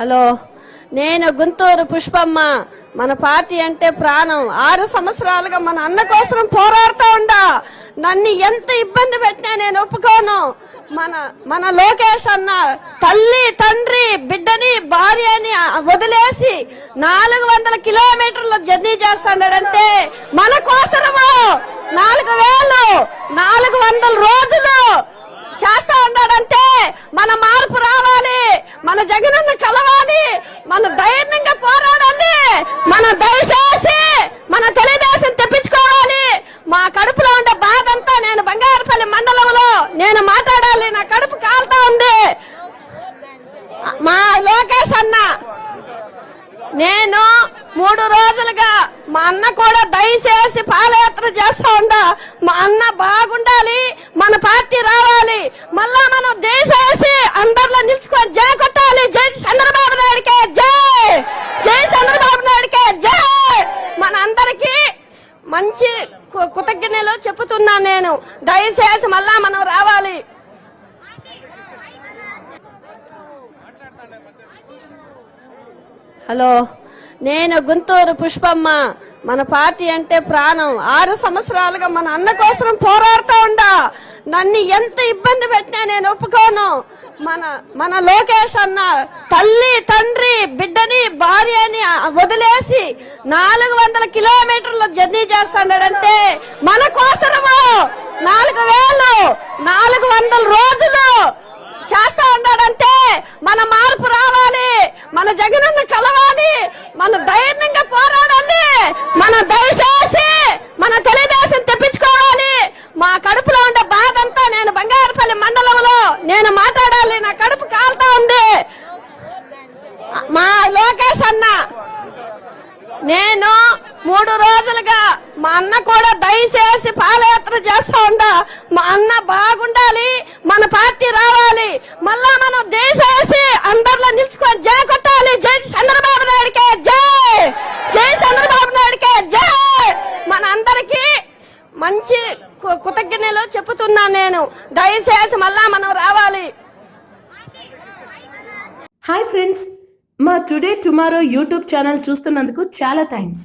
Hello నేను గుంటూరు పుష్పమ్మ. మన party అంటే ప్రాణం. ఆరు సంవత్సరాలుగా మన అన్న కోసం పోరాడుతూ ఉండా. నన్ను ఎంత ఇబ్బంది పెట్టినా నేను ఒప్పుకోను. మన మన లోకేష్ అన్న తల్లి తండ్రి బిడ్డని భార్యని వదిలేసి నాలుగు వందల కిలోమీటర్ల జర్నీ చేస్తాడంటే మన కోసరము. నాలుగు వేలు నాలుగు వందల రోజులు చేస్తా ఉన్నాడంటే మన మార్పు రావాలి. మన జగనన్న కలవాలి. మన ధైర్యంగా పోరాడాలి. మన దయచేసి మన తెలుగుదేశం తెప్పించుకోవాలి. మా కడుపులో ఉండే బాధ అంతా నేను బంగారపల్లి మండలంలో నేను మాట్లాడాలి. నా కడుపు కాలుతా ఉంది. మా లోకేష్ అన్న నేను మూడు రోజులుగా మా అన్న కూడా దయచేసి పాదయాత్ర చేస్తా ఉండా. మా అన్న బాగుండాలి. మన పార్టీ రావాలి మళ్ళా మనం దేశేసి అందరిలో నిలుచుకొని జై కొట్టాలి జై చంద్రబాబు నాయుడికే జై జై చంద్రబాబు నాయుడికే జై మన అందరికి మంచి కు- కృతజ్ఞతలు చెప్పుతున్నాను నేను. దయచేసి మళ్ళా మనం రావాలి. హలో నేను గుంటూరు పుష్పమ్మ. మన పార్టీ అంటే ప్రాణం. ఆరు సంవత్సరాలుగా మన అన్న కోసం పోరాడుతూ ఉండా. నన్ను ఎంత ఇబ్బంది పెట్టినా నేను ఒప్పుకోను. మన మన లోకేష్ అన్న తల్లి తండ్రి బిడ్డని భార్యని వదిలేసి నాలుగు వందల కిలోమీటర్ల జర్నీ చేస్తాడంటే మన కోసరము. నాలుగు వేలు నాలుగు వందల రోజులు చేస్తా ఉన్నాడంటే మన మార్పు రావాలి మన జగనన్న కలవాలి మన ధైర్యంగా పోరాడాలి మన దయచేసి మన తెలుగుదేశం తెప్పించుకోవాలి మా కడుపు ఉండే బాధ అంతా నేను బంగారుపల్లి మండలంలో నేను మాట్లాడాలి నా కడుపు కాలుతా ఉంది మా లోకేష్ అన్న నేను మూడు రోజులుగా మా అన్న కూడా దయచేసి పాదయాత్ర చేస్తా ఉండా. మా అన్న బాగుండాలి మన పార్టీ రావాలి. మళ్ళా మనం దయచేసి అందరిలో నిలుచుకొని జై కొట్టాలి. జై చంద్రబాబు నాయుడికే జై! జై చంద్రబాబు నాయుడికే జై! మన అందరికి మంచి కృతజ్ఞతలు చెప్తున్నా నేను. దయచేసి మళ్ళా మనం రావాలి. హాయ్ ఫ్రెండ్స్ మా టుడే టుమారో యూట్యూబ్ ఛానల్ చూస్తున్నందుకు చాలా థ్యాంక్స్